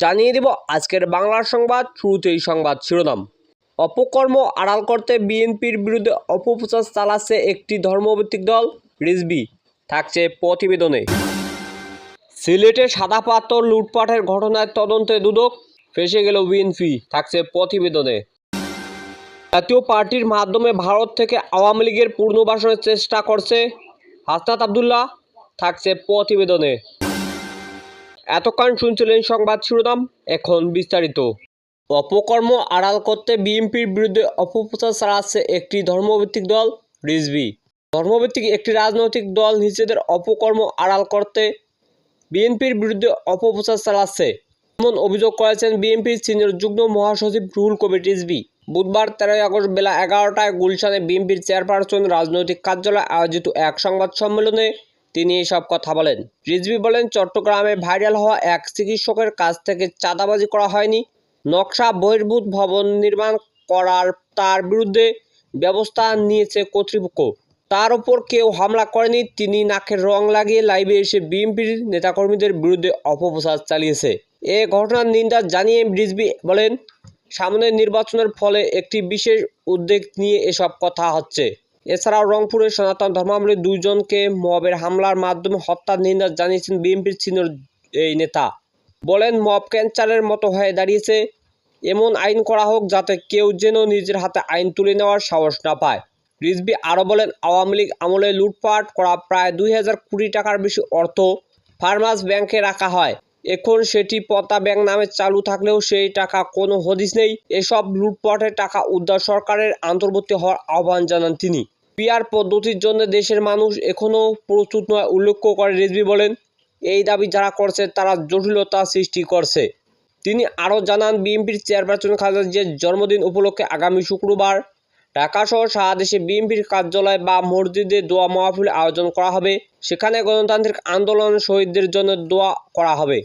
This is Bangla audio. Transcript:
জানিয়ে দিব আজকের বাংলার সংবাদ, শুরুতেই সংবাদ শিরোনাম। অপকর্ম আড়াল করতে বিএনপির বিরুদ্ধে অপপ্রচার চালাচ্ছে একটি ধর্মভিত্তিক দল, রিজবি। থাকছে প্রতিবেদনে। সিলেটে সাদা পাথর লুটপাটের ঘটনায় তদন্তে দুদক, ফেসে গেল বিএনপি, থাকছে প্রতিবেদনে। জাতীয় পার্টির মাধ্যমে ভারত থেকে আওয়ামী লীগের পুনর্বাসনের চেষ্টা করছে হাসনাত আবদুল্লাহ, থাকছে প্রতিবেদনে। এতক্ষণ শুনছিলেন সংবাদ শিরোনাম, এখন বিস্তারিত। অপকর্ম আড়াল করতে বিএনপির বিরুদ্ধে অপপ্রচার চালাচ্ছে একটি ধর্মভিত্তিক দল, রিজভি। ধর্মভিত্তিক একটি রাজনৈতিক দল নিজেদের অপকর্ম আড়াল করতে বিএনপির বিরুদ্ধে অপপ্রচার চালাচ্ছে। এমন অভিযোগ করেছেন বিএনপির সিনিয়র যুগ্ম মহাসচিব রুহুল কবির রিজভি। বুধবার তেরোই আগস্ট বেলা এগারোটায় গুলশানে বিএনপির চেয়ারপারসন রাজনৈতিক কার্যালয়ে আয়োজিত এক সংবাদ সম্মেলনে তিনি এসব কথা বলেন। রিজভি বলেন, চট্টগ্রামে ভাইরাল হওয়া এক চিকিৎসকের কাছ থেকে চাঁদাবাজি করা হয়নি। নকশা বহির্ভূত ভবন নির্মাণ করার তার বিরুদ্ধে ব্যবস্থা নিয়েছে কর্তৃপক্ষ। তার উপর কেউ হামলা করেনি, তিনি নাকের রং লাগিয়ে লাইভে এসে বিএনপির নেতাকর্মীদের বিরুদ্ধে অপপ্রচার চালিয়েছে। এ ঘটনার নিন্দা জানিয়ে রিজভি বলেন, সামনের নির্বাচনের ফলে একটি বিশেষ উদ্বেগ নিয়ে এসব কথা হচ্ছে। এছাড়াও রংপুরে সনাতন ধর্মাবলী দুইজনকে মবের হামলার মাধ্যমে হত্যার নিন্দা জানিয়েছেন বিএনপির সিনিয়র এই নেতা। বলেন, মব ক্যান্সারের মতো হয়ে দাঁড়িয়েছে, এমন আইন করা হোক যাতে কেউ যেন নিজের হাতে আইন তুলে নেওয়ার সাহস না পায়। রিজবি আরও বলেন, আওয়ামী লীগ আমলে লুটপাট করা প্রায় দুই হাজার কোটি টাকার বেশি অর্থ ফার্মাস ব্যাংকে রাখা হয়। এখন সেটি পতা ব্যাংক নামে চালু থাকলেও সেই টাকা কোনো হদিস নেই। এসব লুটপাটের টাকা উদ্ধার সরকারের অন্তর্বর্তী হওয়ার আহ্বান জানান তিনি। পিয়ার পদ্ধতির জন্য দেশের মানুষ এখনও প্রস্তুত নয় উল্লেখ করে রিজভি বলেন। এই দাবি যারা করছে, তারা জটিলতা সৃষ্টি করছে। তিনি আরও জানান, বিএনপির চেয়ারপারসন খালেদা জিয়ার জন্মদিন উপলক্ষে আগামী শুক্রবার ঢাকাসহ সারা দেশে বিএনপির কার্যালয় বা মসজিদে দোয়া মাহফিল আয়োজন করা হবে। সেখানে গণতান্ত্রিক আন্দোলন শহীদদের জন্য দোয়া করা হবে।